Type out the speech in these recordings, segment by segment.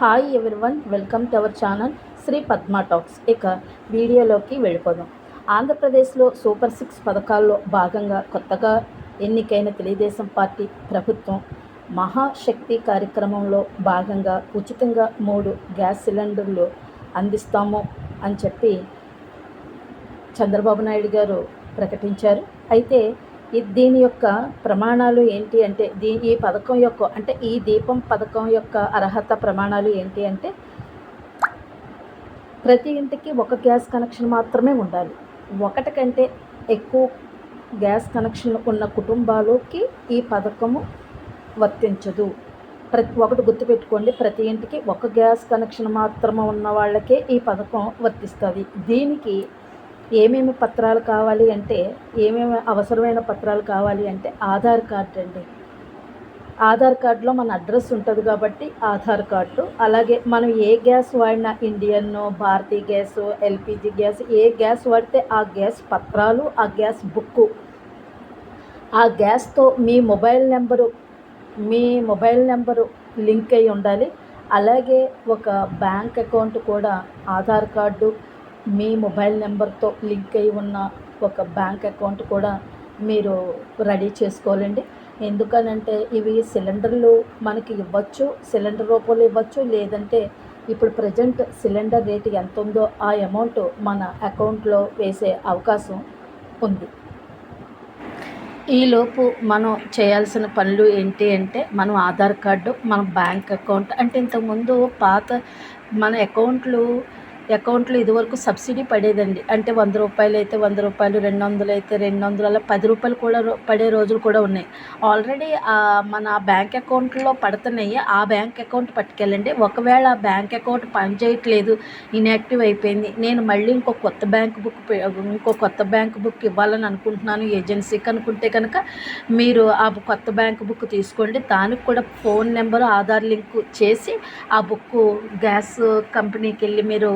Hi everyone welcome to our channel Sri Padma talks ఇక వీడియోలోకి వెళ్ళిపోదాం. ఆంధ్రప్రదేశ్లో సూపర్ సిక్స్ పథకాల్లో భాగంగా కొత్తగా ఎన్నికైన తెలుగుదేశం పార్టీ ప్రభుత్వం మహాశక్తి కార్యక్రమంలో భాగంగా ఉచితంగా మూడు గ్యాస్ సిలిండర్లు అందిస్తాము అని చెప్పి చంద్రబాబు నాయుడు గారు ప్రకటించారు. అయితే దీని యొక్క ప్రమాణాలు ఏంటి అంటే దీ ఈ పథకం యొక్క అంటే ఈ దీపం పథకం యొక్క అర్హత ప్రమాణాలు ఏంటి అంటే ప్రతి ఇంటికి ఒక గ్యాస్ కనెక్షన్ మాత్రమే ఉండాలి. ఒకటి కంటే ఎక్కువ గ్యాస్ కనెక్షన్లు ఉన్న కుటుంబాలకి ఈ పథకము వర్తించదు. ప్రతి ఒకటి గుర్తుపెట్టుకోండి ప్రతి ఇంటికి ఒక గ్యాస్ కనెక్షన్ మాత్రమే ఉన్న వాళ్ళకే ఈ పథకం వర్తిస్తుంది. దీనికి ఏమేమి పత్రాలు కావాలి అంటే ఏమేమి అవసరమైన పత్రాలు కావాలి అంటే ఆధార్ కార్డు అండి. ఆధార్ కార్డులో మన అడ్రస్ ఉంటుంది కాబట్టి ఆధార్ కార్డు. అలాగే మనం ఏ గ్యాస్ వాడినా ఇండియన్ భారతీయ గ్యాస్ ఎల్పిజి గ్యాస్ ఏ గ్యాస్ వాడితే ఆ గ్యాస్ పత్రాలు ఆ గ్యాస్ బుక్కు ఆ గ్యాస్తో మీ మొబైల్ నెంబరు మీ మొబైల్ నెంబరు లింక్ అయి ఉండాలి. అలాగే ఒక బ్యాంక్ అకౌంట్ కూడా ఆధార్ కార్డు మీ మొబైల్ నెంబర్తో లింక్ అయి ఉన్న ఒక బ్యాంక్ అకౌంట్ కూడా మీరు రెడీ చేసుకోవాలండి. ఎందుకనంటే ఇవి సిలిండర్లు మనకి ఇవ్వచ్చు సిలిండర్ రూపంలో ఇవ్వచ్చు లేదంటే ఇప్పుడు ప్రజెంట్ సిలిండర్ రేటు ఎంత ఉందో ఆ అమౌంట్ మన అకౌంట్లో వేసే అవకాశం ఉంది. ఈలోపు మనం చేయాల్సిన పనులు ఏంటి అంటే మనం ఆధార్ కార్డు మన బ్యాంక్ అకౌంట్ అంటే ఇంతకుముందు పాత మన అకౌంట్లు అకౌంట్లో ఇదివరకు సబ్సిడీ పడేదండి. అంటే వంద రూపాయలు అయితే వంద రూపాయలు రెండు వందలు అయితే రెండు వందలు అలా పది రూపాయలు కూడా పడే రోజులు కూడా ఉన్నాయి. ఆల్రెడీ మన బ్యాంక్ అకౌంట్లో పడుతున్నాయి. ఆ బ్యాంక్ అకౌంట్ పట్టుకెళ్ళండి. ఒకవేళ ఆ బ్యాంక్ అకౌంట్ పనిచేయట్లేదు ఇన్యాక్టివ్ అయిపోయింది నేను మళ్ళీ ఇంకో కొత్త బ్యాంక్ బుక్ ఇంకో కొత్త బ్యాంక్ బుక్ ఇవ్వాలని అనుకుంటున్నాను ఏజెన్సీకి. అనుకుంటే కనుక మీరు ఆ కొత్త బ్యాంక్ బుక్ తీసుకోండి. దానికి కూడా ఫోన్ నెంబర్ ఆధార్ లింక్ చేసి ఆ బుక్ గ్యాస్ కంపెనీకి వెళ్ళి మీరు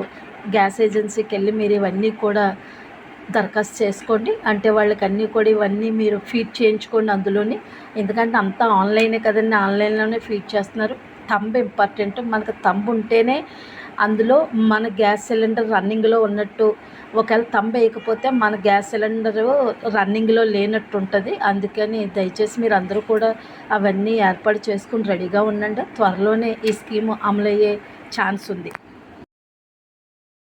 గ్యాస్ ఏజెన్సీకి వెళ్ళి మీరు ఇవన్నీ కూడా దరఖాస్తు చేసుకోండి. అంటే వాళ్ళకి అన్నీ కూడా ఇవన్నీ మీరు ఫీడ్ చేయించుకోండి అందులోని. ఎందుకంటే అంతా ఆన్లైనే కదండి. ఆన్లైన్లోనే ఫీడ్ చేస్తున్నారు. Thumb important. మనకు తంబ్ ఉంటేనే అందులో మన గ్యాస్ సిలిండర్ రన్నింగ్లో ఉన్నట్టు ఒకవేళ తంబ వేయకపోతే మన గ్యాస్ సిలిండర్ రన్నింగ్లో లేనట్టు ఉంటుంది. అందుకని దయచేసి మీరు అందరూ కూడా అవన్నీ ఏర్పాటు చేసుకుని రెడీగా ఉండండి. త్వరలోనే ఈ స్కీమ్ అమలయ్యే ఛాన్స్ ఉంది.